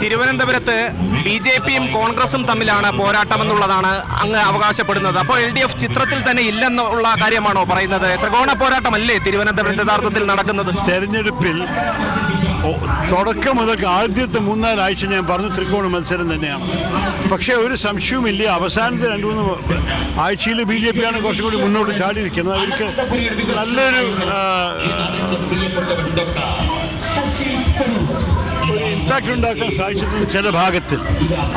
തിരുവനന്തപുരത്ത് B J പിയും കോൺഗ്രസും തമ്മിലാണ് പോരാട്ടമെന്നുള്ളതാണ് അങ്ങ് അവകാശപ്പെടുന്നത്. അപ്പോൾ എൽ ഡി എഫ് ചിത്രത്തിൽ തന്നെ ഇല്ലെന്നുള്ള കാര്യമാണോ പറയുന്നത്? ത്രികോണ പോരാട്ടമല്ലേ തിരുവനന്തപുരത്ത് യഥാർത്ഥത്തിൽ നടക്കുന്നത്? തെരഞ്ഞെടുപ്പിൽ തുടക്കം മുതൽ ആദ്യത്തെ മൂന്നാലാഴ്ച ഞാൻ പറഞ്ഞു ത്രികോണ മത്സരം തന്നെയാണ്. പക്ഷേ ഒരു സംശയവുമില്ല. അവസാനത്തെ രണ്ട് മൂന്ന് ആഴ്ചയിൽ ബി ജെ പിയാണ് കുറച്ചും കൂടി മുന്നോട്ട് ചാടിയിരിക്കുന്നത് അവർക്ക് നല്ലൊരു ഇമ്പാക്റ്റ് ഉണ്ടാക്കാൻ സാധിച്ചിട്ടുണ്ട്. ചില ഭാഗത്ത്.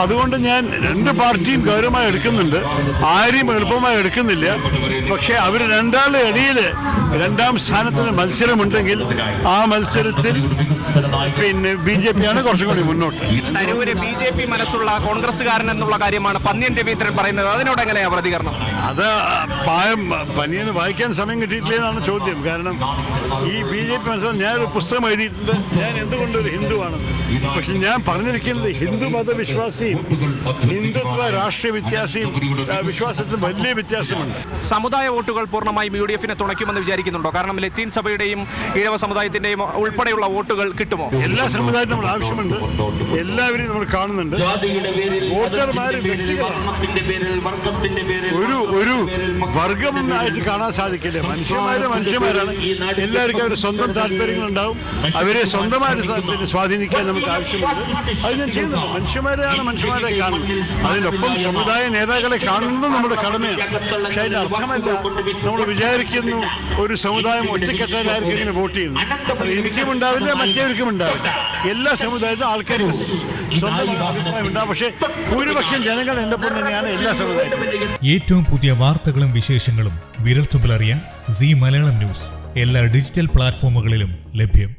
അതുകൊണ്ട് ഞാൻ രണ്ട് പാർട്ടിയും ഗൗരവമായി എടുക്കുന്നുണ്ട്. ആരെയും എളുപ്പമായി എടുക്കുന്നില്ല. പക്ഷേ അവർ രണ്ടാളുടെ ഇടയിൽ രണ്ടാം സ്ഥാനത്തിന് മത്സരമുണ്ടെങ്കിൽ ആ മത്സരത്തിൽ പിന്നെ ബി ജെ പിയാണ് കുറച്ചും കൂടി മുന്നോട്ട്. തരൂര് ബി ജെ പി മനസ്സുള്ള കോൺഗ്രസ്സുകാരൻ എന്നുള്ള കാര്യമാണ് പന്നിയൻ രവീന്ദ്രൻ പറയുന്നത്. അതിനോട് എങ്ങനെയാണ് പ്രതികരണം? അത് പായം പനിയന് വായിക്കാൻ സമയം കിട്ടിയിട്ടില്ല എന്നാണ് ചോദ്യം. കാരണം ഈ ബി ജെ പി മനസ്സിലാക്കി ഞാനൊരു പുസ്തകം എഴുതിയിട്ടുണ്ട്. ഞാൻ എന്തുകൊണ്ടൊരു ഹിന്ദുവാണ് പക്ഷെ ഞാൻ പറഞ്ഞിരിക്കുന്നത് ഹിന്ദു മതവിശ്വാസിയും ഹിന്ദുത്വ രാഷ്ട്രീയ വ്യത്യാസിയും വിശ്വാസത്തിന് വിശ്വാസത്തിൽ വലിയ വ്യത്യാസമുണ്ട്. സമുദായ വോട്ടുകൾ പൂർണമായും യു ഡി എഫിനെ തുണയ്ക്കുമെന്ന് വിചാരിക്കുന്നുണ്ടോ? കാരണം ലത്തീൻ സഭയുടെയും ഈഴവ സമുദായത്തിന്റെയും ഉൾപ്പെടെയുള്ള വോട്ടുകൾ കിട്ടുമോ? എല്ലാ സമുദായത്തിനും നമ്മൾ ആവശ്യമുണ്ട്. എല്ലാവരെയും നമ്മൾ കാണുന്നുണ്ട്. വ്യക്തികളാണ്. ഒരു ഒരു വർഗമായിട്ട് കാണാൻ സാധിക്കില്ല. മനുഷ്യന്മാരെ മനുഷ്യന്മാരാണ്. എല്ലാവർക്കും അവരുടെ സ്വന്തം താല്പര്യങ്ങളുണ്ടാവും. അവരെ സ്വന്തമായിട്ട് സ്വാധീനിക്കാൻ നമുക്ക് ആവശ്യമുണ്ട്. അത് ഞാൻ ചെയ്യുന്നുണ്ട്. മനുഷ്യന്മാരെയാണ് മനുഷ്യന്മാരെ കാണുന്നത്. അതിനൊപ്പം സമുദായ നേതാക്കളെ കാണുന്നത് നമ്മുടെ കടമയാണ്. പക്ഷെ അതിന്റെ അർത്ഥമല്ല നമ്മൾ വിചാരിക്കുന്നു ഒരു സമുദായം ഒറ്റക്കെട്ടാലായിരിക്കും ഇങ്ങനെ വോട്ട് ചെയ്യുന്നു അത് എനിക്കും ഉണ്ടാവില്ല മറ്റേവർക്കും ഉണ്ടാവില്ല. എല്ലാ സമുദായത്തിലും ആൾക്കാർ സ്വന്തം അഭിപ്രായം ഉണ്ടാവും. പക്ഷേ ഭൂരിപക്ഷം ജനങ്ങൾ എന്റെ തന്നെയാണ് എല്ലാ സമുദായത്തിലും. ഏറ്റവും പുതിയ വാർത്തകളും വിശേഷങ്ങളും വിരൽത്തുമ്പിലറിയാൻ സി മലയാളം ന്യൂസ്. എല്ലാ ഡിജിറ്റൽ പ്ലാറ്റ്ഫോമുകളിലും ലഭ്യം.